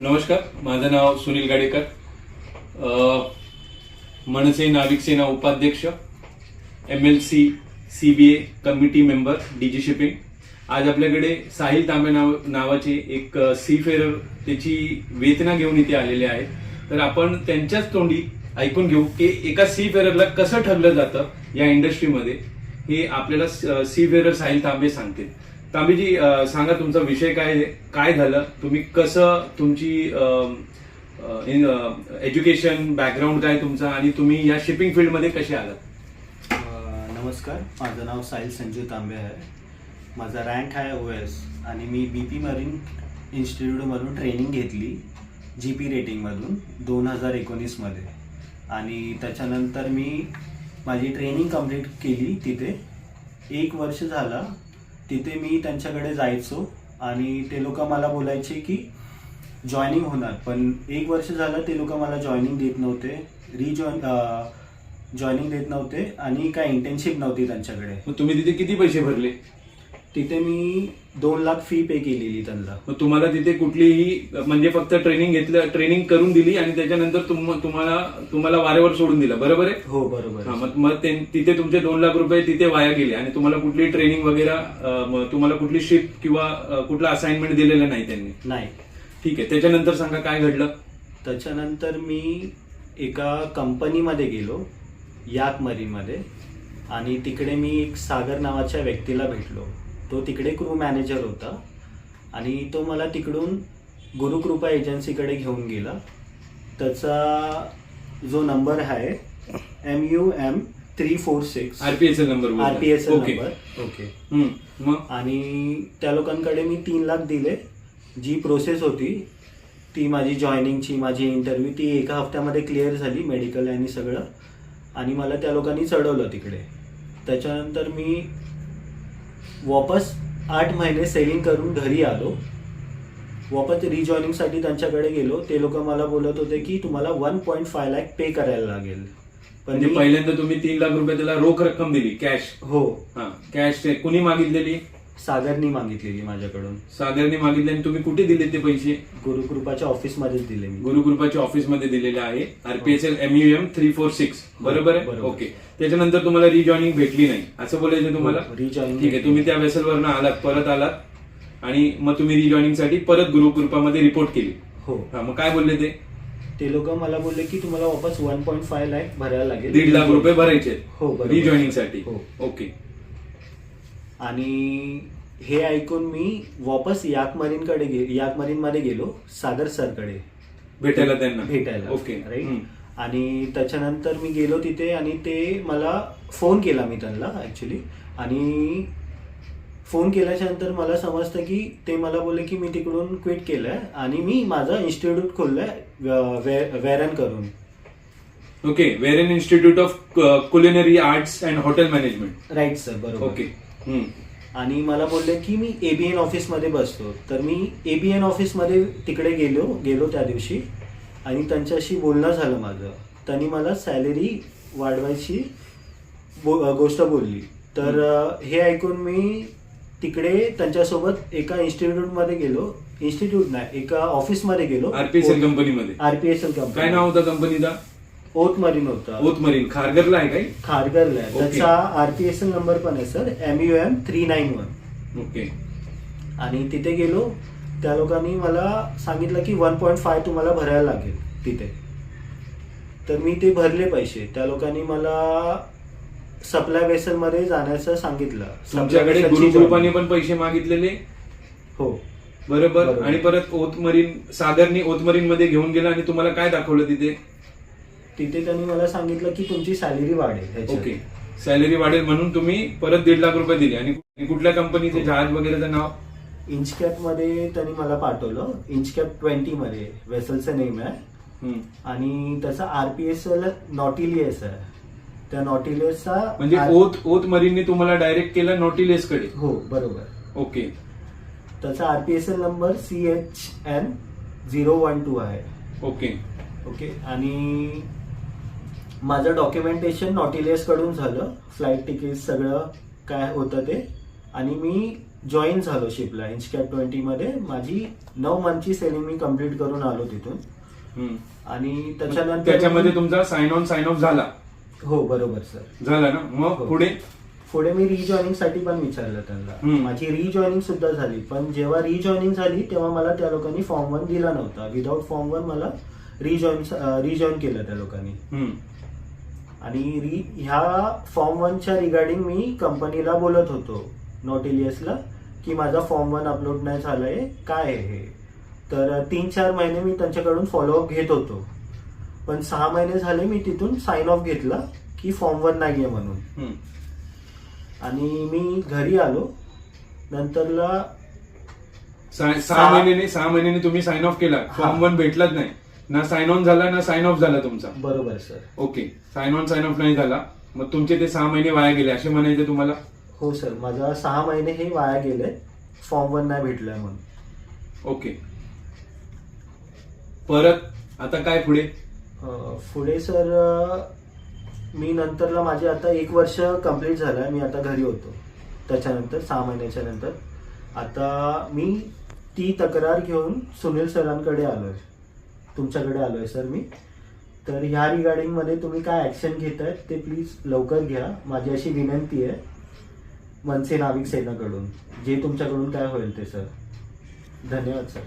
नमस्कार माझं नाव सुनील गाडेकर. मनसे नाविक सेना उपाध्यक्ष M L C C B A committee member D G shipping आज आपल्याकडे साहिल तांबे नाव नावाचे एक सी फेरर त्याची वेतना घेऊन इथे आलेले आहेत. तर आपण त्यांच्याच तोंडी ऐकून घेऊ की एका सी फेररला कसं ठरलं जातं या इंडस्ट्रीमध्ये हे आपल्याला सी फेरर साहिल तांबे सांगतील. तांबीजी सांगा तुमचा विषय काय काय झालं? तुम्ही कसं तुमची एज्युकेशन बॅकग्राऊंड काय तुमचा? आणि तुम्ही या शिपिंग फील्डमध्ये कसे आलात? नमस्कार. माझं नाव साहिल संजीव तांबे आहे. माझा रँक आहे ओ एस. आणि मी बी पी मरीन इन्स्टिट्यूटमधून ट्रेनिंग घेतली जी पी रेटिंगमधून दोन हजार एकोणीसमध्ये आणि त्याच्यानंतर मी माझी ट्रेनिंग कंप्लीट केली तिथे. एक वर्ष झाला तिथे मी त्यांच्याकडे जायचो आणि ते लोक मला बोलायचे की जॉईनिंग होणार. पण एक वर्ष झालं ते लोक मला जॉईनिंग देत नव्हते रिजॉईन जॉईनिंग देत नव्हते आणि काय इंटर्नशिप नव्हती त्यांच्याकडे. मग तुम्ही तिथे किती पैसे भरले? तिथे मी दोन लाख फी पे केलेली त्यांना. मग तुम्हाला तिथे कुठलीही म्हणजे फक्त ट्रेनिंग घेतलं ट्रेनिंग करून दिली आणि त्याच्यानंतर तुम- तुम्हाला तुम्हाला वारेवर सोडून दिलं. बरोबर आहे? हो बरोबर हा मग मग ते- तिथे तुमचे दोन लाख रुपये तिथे वाया गेले आणि तुम्हाला कुठली ट्रेनिंग वगैरे अ, म, तुम्हाला कुठली शिफ्ट किंवा अ, कुठलं असाइनमेंट दिलेलं नाही त्यांनी? नाही. ठीक आहे त्याच्यानंतर सांगा काय घडलं? त्याच्यानंतर मी एका कंपनीमध्ये गेलो याक मरीनमध्ये आणि तिकडे मी एक सागर नावाच्या व्यक्तीला भेटलो. तो तिकडे क्रू मॅनेजर होता. आणि तो मला तिकडून गुरुकृपा एजन्सीकडे घेऊन गेला. त्याचा जो नंबर आहे M U M three four six RPSL number R P S L okay number okay मग? आणि त्या लोकांकडे मी तीन लाख दिले. जी प्रोसेस होती ती माझी जॉईनिंगची माझी इंटरव्ह्यू ती एका हफ्त्यामध्ये क्लिअर झाली मेडिकल आणि सगळं. आणि मला त्या लोकांनी चढवलं तिकडे. त्याच्यानंतर मी वापस आठ महिने सेलिंग करून घरी आलो. वापस रिजॉईनिंगसाठी त्यांच्याकडे गेलो. ते लोक मला बोलत होते की तुम्हाला one point five lakh pay करायला लागेल. पण म्हणजे मी- पहिल्यांदा तुम्ही तीन लाख रुपये त्याला रोख रक्कम दिली कॅश हो. हा कॅश कुणी मागितलेली? सागरनी मागितलेली माझ्याकडून. सागरने मागितले आणि तुम्ही कुठे दिले ते पैसे? गुरुकृपाच्या ऑफिसमध्येच दिले मी. गुरुकृपाच्या ऑफिसमध्ये दिलेले आहे. RPSL MU M three four six बरोबर आहे? बरोबर. ओके. त्याच्यानंतर तुम्हाला रिजॉईनिंग भेटली नाही. असं बोलायचं तुम्हाला? हो, rejoining ठीक आहे. तुम्ही त्या वेसलवरनं आलात परत आलात. आणि मग तुम्ही रिजॉईनिंगसाठी परत गुरुकृपामध्ये रिपोर्ट केली. हो. हा मग काय बोलले ते? ते लोक मला बोलले की तुम्हाला वापस वन पॉईंट फाय लॅक भरायला लागेल. दीड लाख रुपये भरायचे हो बरोबर. रिजॉईनिंगसाठी हो. ओके. आणि हे ऐकून मी वापस याक मरीनकडे गे याक मरीन मध्ये गेलो सागर सरकडे. भेटायला त्यांना. भेटायला. ओके. राईट. आणि त्याच्यानंतर मी गेलो तिथे आणि ते मला फोन केला मी त्यांना ऍक्च्युली आणि फोन केल्याच्यानंतर मला समजतं की ते मला बोलले की मी तिकडून क्विट केलंय आणि मी माझं इन्स्टिट्यूट खोललंय वेरन करून. Okay. वेरेन institute of culinary arts and hotel management right sir बरोबर. ओके. हम्म. आणि मला बोलले की मी एबीएन ऑफिसमध्ये बसतो. तर मी एबीएन ऑफिसमध्ये तिकडे गेलो गेलो त्या दिवशी. आणि त्यांच्याशी बोलणं झालं माझं. त्यांनी मला सॅलरी वाढवायची बो अ, गोष्ट बोलली. तर अ, हे ऐकून मी तिकडे त्यांच्यासोबत एका इन्स्टिट्यूटमध्ये गेलो. इन्स्टिट्यूट नाही एका ऑफिसमध्ये गेलो. आरपीएसएल कंपनीमध्ये आरपीएसएल कंपनी काय नाव होतं कंपनीचा ओत मरीन होता. ओत मरीन खारघरला आहे काही? खारघरला आहे. ओके. त्याचा आरपीएसएल नंबर पण आहे sir. M U M three nine one okay. आणि तिथे गेलो त्या लोकांनी मला सांगितलं की वन पॉईंट फाय तुम्हाला भरायला लागेल तिथे. तर मी ते भरले पैसे. त्या लोकांनी मला सप्लाय वेसलमध्ये जाण्याचं सांगितलं. तुमच्याकडे Supply vessel ची गुरुकृपाने. पण पैसे मागितलेले? हो. बरोबर. बरोबर. आणि परत ओतमरीन सागरनी ओतमरीन मध्ये घेऊन गेला आणि तुम्हाला काय दाखवलं तिथे? तिथे त्यांनी मला सांगितलं की तुमची सॅलरी वाढेल ह्याच्यात. ओके. सॅलरी वाढेल म्हणून तुम्ही परत दीड लाख रुपये दिले. आणि कुठल्या कंपनीचे जहाज वगैरेचं नाव इंचकॅपमध्ये त्यांनी मला पाठवलं. इंचकॅप ट्वेंटी मध्ये वेसलचं नेम आहे. हम्म. आणि त्याचा आरपीएसएल नॉटिलियस आहे. त्या नॉटिलियसचा म्हणजे ओत ओत मरीनने तुम्हाला डायरेक्ट केलं नोटिलेस कडे हो बरोबर. ओके. त्याचा RPSL number C H N zero one two आहे. ओके. ओके. आणि माझं डॉक्युमेंटेशन नॉटिलियसकडून झालं. फ्लाईट तिकीट सगळं काय होतं ते. आणि मी जॉईन झालो शिपला इंचकॅप ट्वेंटीमध्ये माझी नऊ मंथची सेलिंग मी कंप्लीट करून आलो तिथून. आणि त्याच्यानंतर त्याच्यामध्ये तुमचा साइन ऑन साइन ऑफ झाला. हो बरोबर सर. झाला ना? मग हो. पुढे? पुढे मी रिजॉईनिंगसाठी पण विचारलं त्यांना. माझी रिजॉईनिंग सुद्धा झाली. पण जेव्हा रिजॉईनिंग झाली तेव्हा मला त्या लोकांनी फॉर्म वन दिला नव्हता. विदाऊट फॉर्म वन मला रिजॉईन रिजॉईन केलं त्या लोकांनी. आणि री ह्या फॉर्म वनच्या रिगार्डिंग मी कंपनीला बोलत होतो नोटिलियसला की माझा फॉर्म वन अपलोड नाही झालाय काय आहे हे? तर तीन चार महिने मी त्यांच्याकडून फॉलोअप घेत होतो. पण सहा महिने झाले मी तिथून साइन ऑफ घेतला की फॉर्म वन नाही आहे म्हणून. आणि मी घरी आलो. नंतरला सहा सहा सहा- महिन्याने सहा महिन्याने तुम्ही साइन ऑफ केला. फॉर्म वन भेटलाच नाही. ना साइन ऑन झाला ना साइन ऑफ झाला तुमचा. बरोबर sir. Okay sign on sign off नाही झाला. मग तुमचे ते सहा महिने वाया गेले असे म्हणायचे तुम्हाला? हो सर. माझा सहा महिने हे वाया गेले. फॉर्म वन नाही भेटलाय म्हणून. ओके परत आता काय पुढे? अं, पुढे सर अं, मी नंतरला माझे आता एक वर्ष कंप्लीट झालंय मी आता घरी होतो. त्याच्यानंतर सहा महिन्याच्या नंतर. आता मी ती तक्रार घेऊन सुनील सरांकडे आलोय. तुमच्याकडे आलो आहे सर मी. तर ह्या रिगार्डिंगमध्ये तुम्ही काय ॲक्शन घेत आहेत ते प्लीज लवकर घ्या. माझी अशी विनंती आहे मनसे नाविक सेनाकडून जे तुमच्याकडून काय होईल ते सर धन्यवाद सर